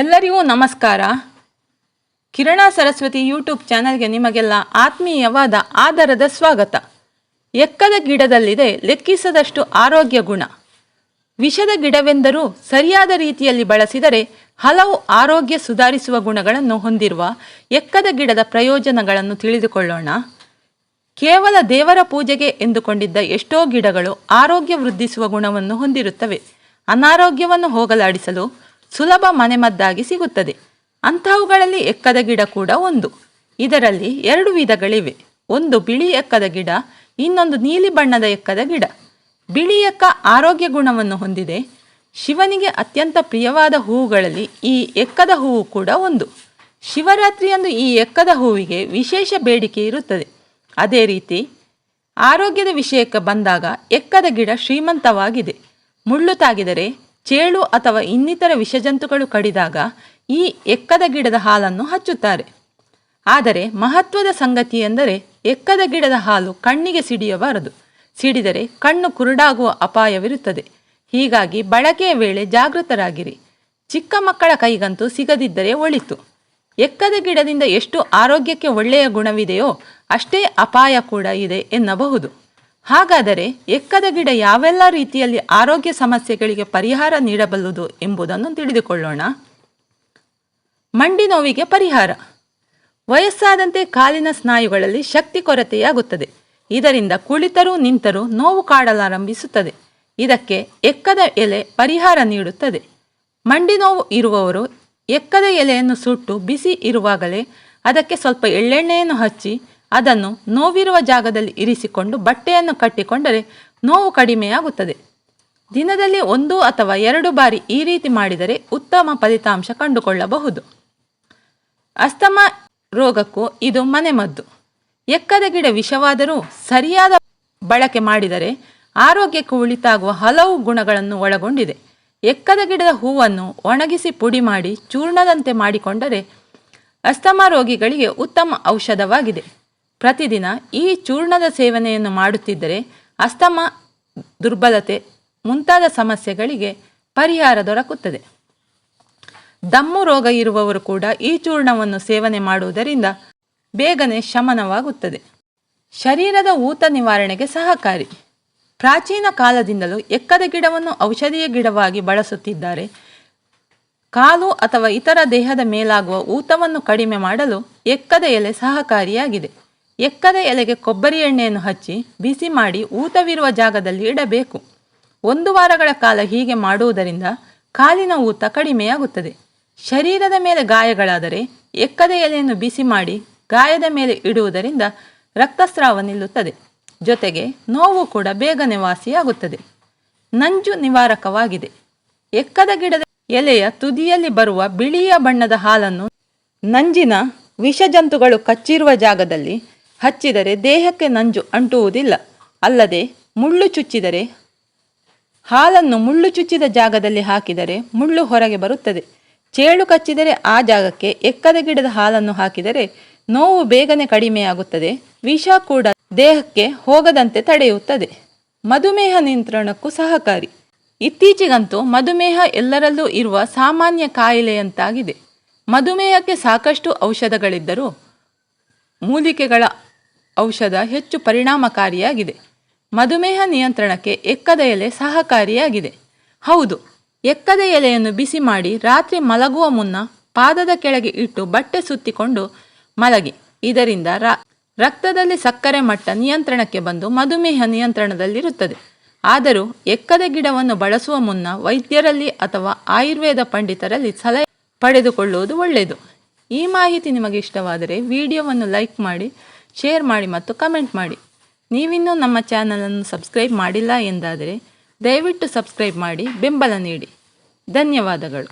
ಎಲ್ಲರಿಗೂ ನಮಸ್ಕಾರ. ಕಿರಣ ಸರಸ್ವತಿ ಯೂಟ್ಯೂಬ್ ಚಾನಲ್ಗೆ ನಿಮಗೆಲ್ಲ ಆತ್ಮೀಯವಾದ ಆದರದ ಸ್ವಾಗತ. ಎಕ್ಕದ ಗಿಡದಲ್ಲಿದೆ ಲೆಕ್ಕಿಸದಷ್ಟು ಆರೋಗ್ಯ ಗುಣ. ವಿಷದ ಗಿಡವೆಂದರೂ ಸರಿಯಾದ ರೀತಿಯಲ್ಲಿ ಬಳಸಿದರೆ ಹಲವು ಆರೋಗ್ಯ ಸುಧಾರಿಸುವ ಗುಣಗಳನ್ನು ಹೊಂದಿರುವ ಎಕ್ಕದ ಗಿಡದ ಪ್ರಯೋಜನಗಳನ್ನು ತಿಳಿದುಕೊಳ್ಳೋಣ. ಕೇವಲ ದೇವರ ಪೂಜೆಗೆ ಎಂದುಕೊಂಡಿದ್ದ ಎಷ್ಟೋ ಗಿಡಗಳು ಆರೋಗ್ಯ ವೃದ್ಧಿಸುವ ಗುಣವನ್ನು ಹೊಂದಿರುತ್ತವೆ. ಅನಾರೋಗ್ಯವನ್ನು ಹೋಗಲಾಡಿಸಲು ಸುಲಭ ಮನೆಮದ್ದಾಗಿ ಸಿಗುತ್ತದೆ. ಅಂತಹವುಗಳಲ್ಲಿ ಎಕ್ಕದ ಗಿಡ ಕೂಡ ಒಂದು. ಇದರಲ್ಲಿ ಎರಡು ವಿಧಗಳಿವೆ. ಒಂದು ಬಿಳಿ ಎಕ್ಕದ ಗಿಡ, ಇನ್ನೊಂದು ನೀಲಿ ಬಣ್ಣದ ಎಕ್ಕದ ಗಿಡ. ಬಿಳಿ ಎಕ್ಕ ಆರೋಗ್ಯ ಗುಣವನ್ನು ಹೊಂದಿದೆ. ಶಿವನಿಗೆ ಅತ್ಯಂತ ಪ್ರಿಯವಾದ ಹೂವುಗಳಲ್ಲಿ ಈ ಎಕ್ಕದ ಹೂವು ಕೂಡ ಒಂದು. ಶಿವರಾತ್ರಿಯಂದು ಈ ಎಕ್ಕದ ಹೂವಿಗೆ ವಿಶೇಷ ಬೇಡಿಕೆ ಇರುತ್ತದೆ. ಅದೇ ರೀತಿ, ಆರೋಗ್ಯದ ವಿಷಯಕ್ಕೆ ಬಂದಾಗ ಎಕ್ಕದ ಗಿಡ ಶ್ರೀಮಂತವಾಗಿದೆ. ಮುಳ್ಳು ತಾಗಿದರೆ ಚೇಳು ಅಥವಾ ಇನ್ನಿತರ ವಿಷಜಂತುಗಳು ಕಡಿದಾಗ ಈ ಎಕ್ಕದ ಗಿಡದ ಹಾಲನ್ನು ಹಚ್ಚುತ್ತಾರೆ. ಆದರೆ ಮಹತ್ವದ ಸಂಗತಿ ಎಂದರೆ ಎಕ್ಕದ ಗಿಡದ ಹಾಲು ಕಣ್ಣಿಗೆ ಸಿಡಿಯಬಾರದು. ಸಿಡಿದರೆ ಕಣ್ಣು ಕುರುಡಾಗುವ ಅಪಾಯವಿರುತ್ತದೆ. ಹೀಗಾಗಿ ಬಳಕೆಯ ವೇಳೆ ಜಾಗೃತರಾಗಿರಿ. ಚಿಕ್ಕ ಮಕ್ಕಳ ಕೈಗಂತೂ ಸಿಗದಿದ್ದರೆ ಒಳಿತು. ಎಕ್ಕದ ಗಿಡದಿಂದ ಎಷ್ಟು ಆರೋಗ್ಯಕ್ಕೆ ಒಳ್ಳೆಯ ಗುಣವಿದೆಯೋ ಅಷ್ಟೇ ಅಪಾಯ ಕೂಡ ಇದೆ ಎನ್ನಬಹುದು. ಹಾಗಾದರೆ ಎಕ್ಕದ ಗಿಡ ಯಾವೆಲ್ಲ ರೀತಿಯಲ್ಲಿ ಆರೋಗ್ಯ ಸಮಸ್ಯೆಗಳಿಗೆ ಪರಿಹಾರ ನೀಡಬಲ್ಲುದು ಎಂಬುದನ್ನು ತಿಳಿದುಕೊಳ್ಳೋಣ. ಮಂಡಿ ನೋವಿಗೆ ಪರಿಹಾರ. ವಯಸ್ಸಾದಂತೆ ಕಾಲಿನ ಸ್ನಾಯುಗಳಲ್ಲಿ ಶಕ್ತಿ ಕೊರತೆಯಾಗುತ್ತದೆ. ಇದರಿಂದ ಕುಳಿತರೂ ನಿಂತರೂ ನೋವು ಕಾಡಲಾರಂಭಿಸುತ್ತದೆ. ಇದಕ್ಕೆ ಎಕ್ಕದ ಎಲೆ ಪರಿಹಾರ ನೀಡುತ್ತದೆ. ಮಂಡಿ ನೋವು ಇರುವವರು ಎಕ್ಕದ ಎಲೆಯನ್ನು ಸುಟ್ಟು ಬಿಸಿ ಇರುವಾಗಲೇ ಅದಕ್ಕೆ ಸ್ವಲ್ಪ ಎಳ್ಳೆಣ್ಣೆಯನ್ನು ಹಚ್ಚಿ ಅದನ್ನು ನೋವಿರುವ ಜಾಗದಲ್ಲಿ ಇರಿಸಿಕೊಂಡು ಬಟ್ಟೆಯನ್ನು ಕಟ್ಟಿಕೊಂಡರೆ ನೋವು ಕಡಿಮೆಯಾಗುತ್ತದೆ. ದಿನದಲ್ಲಿ ಒಂದು ಅಥವಾ ಎರಡು ಬಾರಿ ಈ ರೀತಿ ಮಾಡಿದರೆ ಉತ್ತಮ ಫಲಿತಾಂಶ ಕಂಡುಕೊಳ್ಳಬಹುದು. ಅಸ್ತಮ ರೋಗಕ್ಕೂ ಇದು ಮನೆಮದ್ದು. ಎಕ್ಕದ ಗಿಡ ವಿಷವಾದರೂ ಸರಿಯಾದ ಬಳಕೆ ಮಾಡಿದರೆ ಆರೋಗ್ಯಕ್ಕೂ ಉಳಿತಾಗುವ ಹಲವು ಗುಣಗಳನ್ನು ಒಳಗೊಂಡಿದೆ. ಎಕ್ಕದ ಗಿಡದ ಹೂವನ್ನು ಒಣಗಿಸಿ ಪುಡಿ ಮಾಡಿ ಚೂರ್ಣದಂತೆ ಮಾಡಿಕೊಂಡರೆ ಅಸ್ತಮ ರೋಗಿಗಳಿಗೆ ಉತ್ತಮ ಔಷಧವಾಗಿದೆ. ಪ್ರತಿದಿನ ಈ ಚೂರ್ಣದ ಸೇವನೆಯನ್ನು ಮಾಡುತ್ತಿದ್ದರೆ ಅಸ್ತಮ ದುರ್ಬಲತೆ ಮುಂತಾದ ಸಮಸ್ಯೆಗಳಿಗೆ ಪರಿಹಾರ ದೊರಕುತ್ತದೆ. ದಮ್ಮು ರೋಗ ಇರುವವರು ಕೂಡ ಈ ಚೂರ್ಣವನ್ನು ಸೇವನೆ ಮಾಡುವುದರಿಂದ ಬೇಗನೆ ಶಮನವಾಗುತ್ತದೆ. ಶರೀರದ ಊತ ನಿವಾರಣೆಗೆ ಸಹಕಾರಿ. ಪ್ರಾಚೀನ ಕಾಲದಿಂದಲೂ ಎಕ್ಕದ ಗಿಡವನ್ನು ಔಷಧೀಯ ಗಿಡವಾಗಿ ಬಳಸುತ್ತಿದ್ದಾರೆ. ಕಾಲು ಅಥವಾ ಇತರ ದೇಹದ ಮೇಲಾಗುವ ಊತವನ್ನು ಕಡಿಮೆ ಮಾಡಲು ಎಕ್ಕದ ಎಲೆ ಸಹಕಾರಿಯಾಗಿದೆ. ಎಕ್ಕದ ಎಲೆಗೆ ಕೊಬ್ಬರಿ ಎಣ್ಣೆಯನ್ನು ಹಚ್ಚಿ ಬಿಸಿ ಮಾಡಿ ಊತವಿರುವ ಜಾಗದಲ್ಲಿ ಇಡಬೇಕು. ಒಂದು ವಾರಗಳ ಕಾಲ ಹೀಗೆ ಮಾಡುವುದರಿಂದ ಕಾಲಿನ ಊತ ಕಡಿಮೆಯಾಗುತ್ತದೆ. ಶರೀರದ ಮೇಲೆ ಗಾಯಗಳಾದರೆ ಎಕ್ಕದ ಎಲೆಯನ್ನು ಬಿಸಿ ಮಾಡಿ ಗಾಯದ ಮೇಲೆ ಇಡುವುದರಿಂದ ರಕ್ತಸ್ರಾವ ನಿಲ್ಲುತ್ತದೆ. ಜೊತೆಗೆ ನೋವು ಕೂಡ ಬೇಗ ನಿವಾಸಿಯಾಗುತ್ತದೆ ನಂಜು ನಿವಾರಕವಾಗಿದೆ. ಎಕ್ಕದ ಗಿಡದ ಎಲೆಯ ತುದಿಯಲ್ಲಿ ಬರುವ ಬಿಳಿಯ ಬಣ್ಣದ ಹಾಲನ್ನು ನಂಜಿನ ವಿಷಜಂತುಗಳು ಕಚ್ಚಿರುವ ಜಾಗದಲ್ಲಿ ಹಚ್ಚಿದರೆ ದೇಹಕ್ಕೆ ನಂಜು ಅಂಟುವುದಿಲ್ಲ. ಅಲ್ಲದೆ ಮುಳ್ಳು ಚುಚ್ಚಿದರೆ, ಹಾಲನ್ನು ಮುಳ್ಳು ಚುಚ್ಚಿದ ಜಾಗದಲ್ಲಿ ಹಾಕಿದರೆ ಮುಳ್ಳು ಹೊರಗೆ ಬರುತ್ತದೆ. ಚೇಳು ಕಚ್ಚಿದರೆ ಆ ಜಾಗಕ್ಕೆ ಎಕ್ಕದ ಗಿಡದ ಹಾಲನ್ನು ಹಾಕಿದರೆ ನೋವು ಬೇಗನೆ ಕಡಿಮೆಯಾಗುತ್ತದೆ. ವಿಷ ಕೂಡ ದೇಹಕ್ಕೆ ಹೋಗದಂತೆ ತಡೆಯುತ್ತದೆ. ಮಧುಮೇಹ ನಿಯಂತ್ರಣಕ್ಕೂ ಸಹಕಾರಿ. ಇತ್ತೀಚೆಗಂತೂ ಮಧುಮೇಹ ಎಲ್ಲರಲ್ಲೂ ಇರುವ ಸಾಮಾನ್ಯ ಕಾಯಿಲೆಯಂತಾಗಿದೆ. ಮಧುಮೇಹಕ್ಕೆ ಸಾಕಷ್ಟು ಔಷಧಗಳಿದ್ದರೂ ಮೂಲಿಕೆಗಳ ಔಷಧ ಹೆಚ್ಚು ಪರಿಣಾಮಕಾರಿಯಾಗಿದೆ. ಮಧುಮೇಹ ನಿಯಂತ್ರಣಕ್ಕೆ ಎಕ್ಕದ ಎಲೆ ಸಹಕಾರಿಯಾಗಿದೆ. ಹೌದು, ಎಕ್ಕದ ಎಲೆಯನ್ನು ಬಿಸಿ ಮಾಡಿ ರಾತ್ರಿ ಮಲಗುವ ಮುನ್ನ ಪಾದದ ಕೆಳಗೆ ಇಟ್ಟು ಬಟ್ಟೆ ಸುತ್ತಿಕೊಂಡು ಮಲಗಿ. ಇದರಿಂದ ರಕ್ತದಲ್ಲಿ ಸಕ್ಕರೆ ಮಟ್ಟ ನಿಯಂತ್ರಣಕ್ಕೆ ಬಂದು ಮಧುಮೇಹ ನಿಯಂತ್ರಣದಲ್ಲಿರುತ್ತದೆ. ಆದರೂ ಎಕ್ಕದ ಗಿಡವನ್ನು ಬಳಸುವ ಮುನ್ನ ವೈದ್ಯರಲ್ಲಿ ಅಥವಾ ಆಯುರ್ವೇದ ಪಂಡಿತರಲ್ಲಿ ಸಲಹೆ ಪಡೆದುಕೊಳ್ಳುವುದು ಒಳ್ಳೆಯದು. ಈ ಮಾಹಿತಿ ನಿಮಗೆ ಇಷ್ಟವಾದರೆ ವಿಡಿಯೋವನ್ನು ಲೈಕ್ ಮಾಡಿ, ಶೇರ್ ಮಾಡಿ ಮತ್ತು ಕಮೆಂಟ್ ಮಾಡಿ. ನೀವಿನ್ನೂ ನಮ್ಮ ಚಾನಲನ್ನು ಸಬ್ಸ್ಕ್ರೈಬ್ ಮಾಡಿಲ್ಲ ಎಂದಾದರೆ ದಯವಿಟ್ಟು ಸಬ್ಸ್ಕ್ರೈಬ್ ಮಾಡಿ, ಬೆಂಬಲ ನೀಡಿ. ಧನ್ಯವಾದಗಳು.